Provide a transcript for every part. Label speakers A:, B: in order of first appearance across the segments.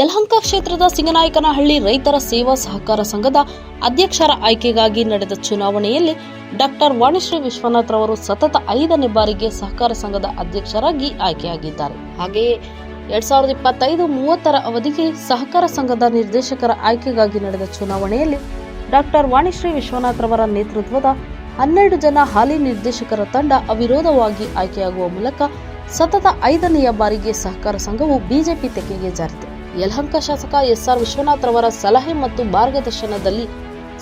A: ಯಲಹಂಕ ಕ್ಷೇತ್ರದ ಸಿಂಗನಾಯಕನಹಳ್ಳಿ ರೈತರ ಸೇವಾ ಸಹಕಾರ ಸಂಘದ ಅಧ್ಯಕ್ಷರ ಆಯ್ಕೆಗಾಗಿ ನಡೆದ ಚುನಾವಣೆಯಲ್ಲಿ ಡಾಕ್ಟರ್ ವಾಣಿಶ್ರೀ ವಿಶ್ವನಾಥ್ ರವರು ಸತತ ಐದನೇ ಬಾರಿಗೆ ಸಹಕಾರ ಸಂಘದ ಅಧ್ಯಕ್ಷರಾಗಿ ಆಯ್ಕೆಯಾಗಿದ್ದಾರೆ. ಹಾಗೆಯೇ ಎರಡ್ ಸಾವಿರದ ಇಪ್ಪತ್ತೈದು ಮೂವತ್ತರ ಅವಧಿಗೆ ಸಹಕಾರ ಸಂಘದ ನಿರ್ದೇಶಕರ ಆಯ್ಕೆಗಾಗಿ ನಡೆದ ಚುನಾವಣೆಯಲ್ಲಿ ಡಾಕ್ಟರ್ ವಾಣಿಶ್ರೀ ವಿಶ್ವನಾಥ್ ರವರ ನೇತೃತ್ವದ ಹನ್ನೆರಡು ಜನ ಹಾಲಿ ನಿರ್ದೇಶಕರ ತಂಡ ಅವಿರೋಧವಾಗಿ ಆಯ್ಕೆಯಾಗುವ ಮೂಲಕ ಸತತ ಐದನೆಯ ಬಾರಿಗೆ ಸಹಕಾರ ಸಂಘವು ಬಿಜೆಪಿ ತೆಕ್ಕೆಗೆ ಜಾರಿದೆ. ಯಲಹಂಕ ಶಾಸಕ ಎಸ್ಆರ್ ವಿಶ್ವನಾಥ್ ರವರ ಸಲಹೆ ಮತ್ತು ಮಾರ್ಗದರ್ಶನದಲ್ಲಿ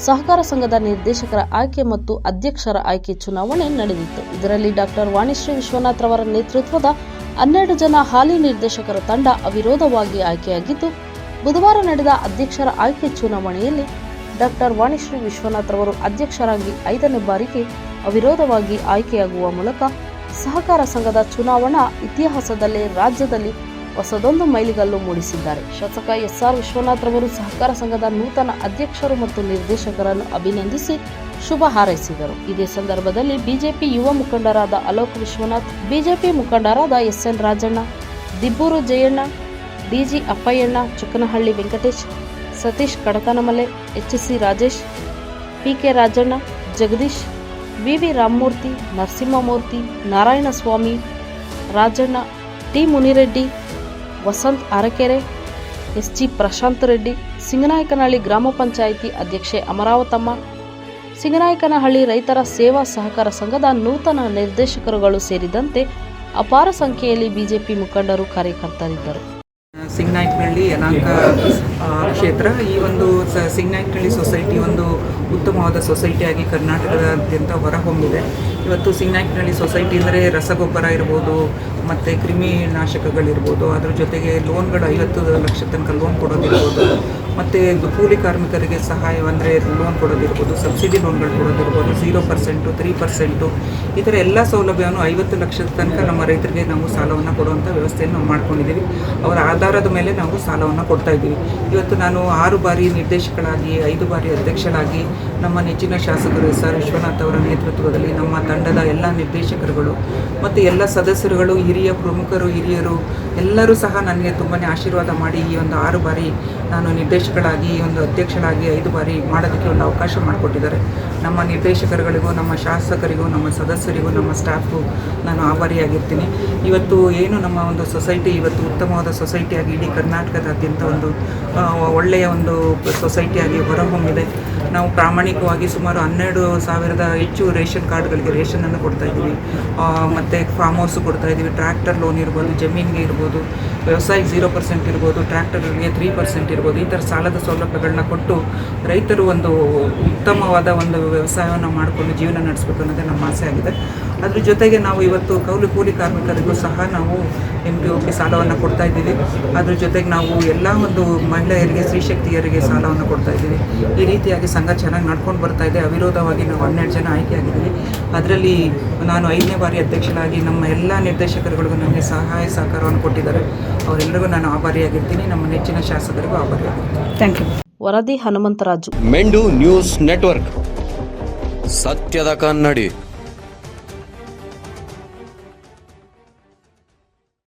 A: ಸಹಕಾರ ಸಂಘದ ನಿರ್ದೇಶಕರ ಆಯ್ಕೆ ಮತ್ತು ಅಧ್ಯಕ್ಷರ ಆಯ್ಕೆ ಚುನಾವಣೆ ನಡೆದಿತ್ತು. ಇದರಲ್ಲಿ ಡಾಕ್ಟರ್ ವಾಣಿಶ್ರೀ ವಿಶ್ವನಾಥ್ ರವರ ನೇತೃತ್ವದ ಹನ್ನೆರಡು ಜನ ಹಾಲಿ ನಿರ್ದೇಶಕರ ತಂಡ ಅವಿರೋಧವಾಗಿ ಆಯ್ಕೆಯಾಗಿದ್ದು, ಬುಧವಾರ ನಡೆದ ಅಧ್ಯಕ್ಷರ ಆಯ್ಕೆ ಚುನಾವಣೆಯಲ್ಲಿ ಡಾಕ್ಟರ್ ವಾಣಿಶ್ರೀ ವಿಶ್ವನಾಥ್ ರವರು ಅಧ್ಯಕ್ಷರಾಗಿ ಐದನೇ ಬಾರಿಗೆ ಅವಿರೋಧವಾಗಿ ಆಯ್ಕೆಯಾಗುವ ಮೂಲಕ ಸಹಕಾರ ಸಂಘದ ಚುನಾವಣಾ ಇತಿಹಾಸದಲ್ಲೇ ರಾಜ್ಯದಲ್ಲಿ ಹೊಸದೊಂದು ಮೈಲಿಗಲ್ಲು ಮೂಡಿಸಿದ್ದಾರೆ. ಶಾಸಕ ಎಸ್ಆರ್ ವಿಶ್ವನಾಥ್ ರವರು ಸಹಕಾರ ಸಂಘದ ನೂತನ ಅಧ್ಯಕ್ಷರು ಮತ್ತು ನಿರ್ದೇಶಕರನ್ನು ಅಭಿನಂದಿಸಿ ಶುಭ ಹಾರೈಸಿದರು. ಇದೇ ಸಂದರ್ಭದಲ್ಲಿ ಬಿಜೆಪಿ ಯುವ ಮುಖಂಡರಾದ ಅಲೋಕ್ ವಿಶ್ವನಾಥ್, ಬಿಜೆಪಿ ಮುಖಂಡರಾದ SN Rajanna, Dibbur Jayanna, DG Appayyanna, Chukkanahalli Venkatesh, Satish Kadatanamale C Rajesh, PK Rajanna, Jagadish V V Ramamurthy, Narasimhamurthy, Narayanaswamy, Rajanna, T Munireddy Vasanth Arakere S G Prashanth Reddy, Singanayakanahalli ಗ್ರಾಮ ಪಂಚಾಯಿತಿ ಅಧ್ಯಕ್ಷೆ ಅಮರಾವತಮ್ಮ, ಸಿಂಗನಾಯಕನಹಳ್ಳಿ ರೈತರ ಸೇವಾ ಸಹಕಾರ ಸಂಘದ ನೂತನ ನಿರ್ದೇಶಕರುಗಳು ಸೇರಿದಂತೆ ಅಪಾರ ಸಂಖ್ಯೆಯಲ್ಲಿ ಬಿಜೆಪಿ ಮುಖಂಡರು ಕಾರ್ಯಕರ್ತರಿದ್ದರು.
B: ಸಿಂಗನಾಯಕನಹಳ್ಳಿ ಯನಾಂಕ ಕ್ಷೇತ್ರ. ಈ ಒಂದು ಸಿಂಗ್ನಾಯ್ಕನಹಳ್ಳಿ ಸೊಸೈಟಿ ಒಂದು ಉತ್ತಮವಾದ ಸೊಸೈಟಿಯಾಗಿ ಕರ್ನಾಟಕದಾದ್ಯಂತ ಹೊರಹೊಮ್ಮಿದೆ. ಇವತ್ತು ಸಿಂಗನಾಯಕನಹಳ್ಳಿ ಸೊಸೈಟಿ ಅಂದರೆ ರಸಗೊಬ್ಬರ ಇರ್ಬೋದು ಮತ್ತು ಕ್ರಿಮಿ ನಾಶಕಗಳಿರ್ಬೋದು ಅದ್ರ ಜೊತೆಗೆ ಲೋನ್ಗಳು ಐವತ್ತು ಲಕ್ಷ ತನಕ ಲೋನ್ ಕೊಡೋದಿರ್ಬೋದು, ಮತ್ತು ಕೂಲಿ ಕಾರ್ಮಿಕರಿಗೆ ಸಹಾಯ ಅಂದರೆ ಲೋನ್ ಕೊಡೋದಿರ್ಬೋದು, ಸಬ್ಸಿಡಿ ಲೋನ್ಗಳು ಕೊಡೋದಿರ್ಬೋದು ಝೀರೋ ಪರ್ಸೆಂಟು ತ್ರೀ ಪರ್ಸೆಂಟು ಈ ಥರ ಎಲ್ಲ ಸೌಲಭ್ಯವನ್ನು ಐವತ್ತು ಲಕ್ಷದ ತನಕ ನಮ್ಮ ರೈತರಿಗೆ ನಾವು ಸಾಲವನ್ನು ಕೊಡುವಂಥ ವ್ಯವಸ್ಥೆಯನ್ನು ನಾವು ಮಾಡ್ಕೊಂಡಿದ್ದೀವಿ. ಅವರ ಆಧಾರದ ಮೇಲೆ ನಾವು ಸಾಲವನ್ನು ಕೊಡ್ತಾ ಇದ್ದೀವಿ. ಇವತ್ತು ನಾನು ಆರು ಬಾರಿ ನಿರ್ದೇಶಕಳಾಗಿ, ಐದು ಬಾರಿ ಅಧ್ಯಕ್ಷರಾಗಿ ನಮ್ಮ ನೆಚ್ಚಿನ ಶಾಸಕರು ಎಸ್ ಆರ್ ವಿಶ್ವನಾಥ್ ಅವರ ನೇತೃತ್ವದಲ್ಲಿ ನಮ್ಮ ತಂಡದ ಎಲ್ಲ ನಿರ್ದೇಶಕರುಗಳು ಮತ್ತು ಎಲ್ಲ ಸದಸ್ಯರುಗಳು, ಹಿರಿಯ ಪ್ರಮುಖರು, ಹಿರಿಯರು ಎಲ್ಲರೂ ಸಹ ನನಗೆ ತುಂಬಾ ಆಶೀರ್ವಾದ ಮಾಡಿ ಈ ಒಂದು ಆರು ಬಾರಿ ನಾನು ನಿರ್ದೇಶಕಳಾಗಿ, ಈ ಒಂದು ಅಧ್ಯಕ್ಷಳಾಗಿ ಐದು ಬಾರಿ ಮಾಡೋದಕ್ಕೆ ಒಂದು ಅವಕಾಶ ಮಾಡಿಕೊಟ್ಟಿದ್ದಾರೆ. ನಮ್ಮ ನಿರ್ದೇಶಕರುಗಳಿಗೂ, ನಮ್ಮ ಶಾಸಕರಿಗೂ, ನಮ್ಮ ಸದಸ್ಯರಿಗೂ, ನಮ್ಮ ಸ್ಟಾಫು ನಾನು ಆಭಾರಿಯಾಗಿರ್ತೀನಿ. ಇವತ್ತು ಏನು ನಮ್ಮ ಒಂದು ಸೊಸೈಟಿ, ಇವತ್ತು ಉತ್ತಮವಾದ ಸೊಸೈಟಿಯಾಗಿ ಇಡೀ ಕರ್ನಾಟಕದಾದ್ಯಂತ ಒಂದು ಒಳ್ಳೆಯ ಒಂದು ಸೊಸೈಟಿಯಾಗಿ ಹೊರಹೊಮ್ಮಿದೆ. ನಾವು ಪ್ರಾಮಾಣಿಕವಾಗಿ ಸುಮಾರು ಹನ್ನೆರಡು ಸಾವಿರದ ಹೆಚ್ಚು ರೇಷನ್ ಕಾರ್ಡ್ಗಳಿಗೆ ರೇಷನನ್ನು ಕೊಡ್ತಾ ಇದ್ದೀವಿ. ಮತ್ತು ಫಾರ್ಮ್ ಹೌಸ್ ಕೊಡ್ತಾ ಇದ್ದೀವಿ. ಟ್ರ್ಯಾಕ್ಟರ್ ಲೋನ್ ಇರ್ಬೋದು ಜಮೀನಿಗೆ ಇರ್ಬೋದು ವ್ಯವಸಾಯಕ್ಕೆ ಝೀರೋ ಪರ್ಸೆಂಟ್ ಇರ್ಬೋದು ಟ್ರ್ಯಾಕ್ಟರ್ಗಳಿಗೆ ತ್ರೀ ಪರ್ಸೆಂಟ್ ಇರ್ಬೋದು, ಈ ಥರ ಸಾಲದ ಸೌಲಭ್ಯಗಳನ್ನ ಕೊಟ್ಟು ರೈತರು ಒಂದು ಉತ್ತಮವಾದ ಒಂದು ವ್ಯವಸಾಯವನ್ನು ಮಾಡಿಕೊಂಡು ಜೀವನ ನಡೆಸಬೇಕು ಅನ್ನೋದೇ ನಮ್ಮ ಆಸೆ ಆಗಿದೆ. ಅದ್ರ ಜೊತೆಗೆ ನಾವು ಇವತ್ತು ಕೌಲು ಕೂಲಿ ಕಾರ್ಮಿಕರಿಗೂ ಸಹ ನಾವು ಎಂ ಪಿ ಒ ಸಾಲವನ್ನು ಕೊಡ್ತಾ ಇದ್ದೀವಿ. ಅದ್ರ ಜೊತೆಗೆ ನಾವು ಎಲ್ಲ ಒಂದು ಮಹಿಳೆಯರಿಗೆ ಸ್ತ್ರೀಶಕ್ತಿಯರಿಗೆ ಸಾಲವನ್ನು ಕೊಡ್ತಾ ಇದ್ದೀವಿ. ಈ ರೀತಿಯಾಗಿ ಸಂಘ ಚೆನ್ನಾಗಿ ನಡ್ಕೊಂಡು ಬರ್ತಾ ಇದೆ. ಅವಿರೋಧವಾಗಿ ನಾವು ಹನ್ನೆರಡು ಜನ ಆಯ್ಕೆ ಆಗಿದ್ದೀವಿ ಅದರಲ್ಲಿ ನಾನು ಐದನೇ ಬಾರಿ ಅಧ್ಯಕ್ಷರಾಗಿ ನಮ್ಮ ಎಲ್ಲ ನಿರ್ದೇಶಕರುಗಳಿಗೂ ನನಗೆ ಸಹಾಯ ಸಹಕಾರವನ್ನು ಕೊಟ್ಟಿದ್ದಾರೆ. ಅವರೆಲ್ಲರಿಗೂ ನಾನು ಆಭಾರಿಯಾಗಿರ್ತೀನಿ. ನಮ್ಮ ನೆಚ್ಚಿನ ಶಾಸಕರಿಗೂ ಆಭಾರಿಯಾಗಿರ್ತೀನಿ.
C: ಥ್ಯಾಂಕ್ ಯು
A: ವರದಿ ಹನುಮಂತರಾಜು.
D: ಮೆಂಡು news network. ಸತ್ಯದ ಕನ್ನಡಿ.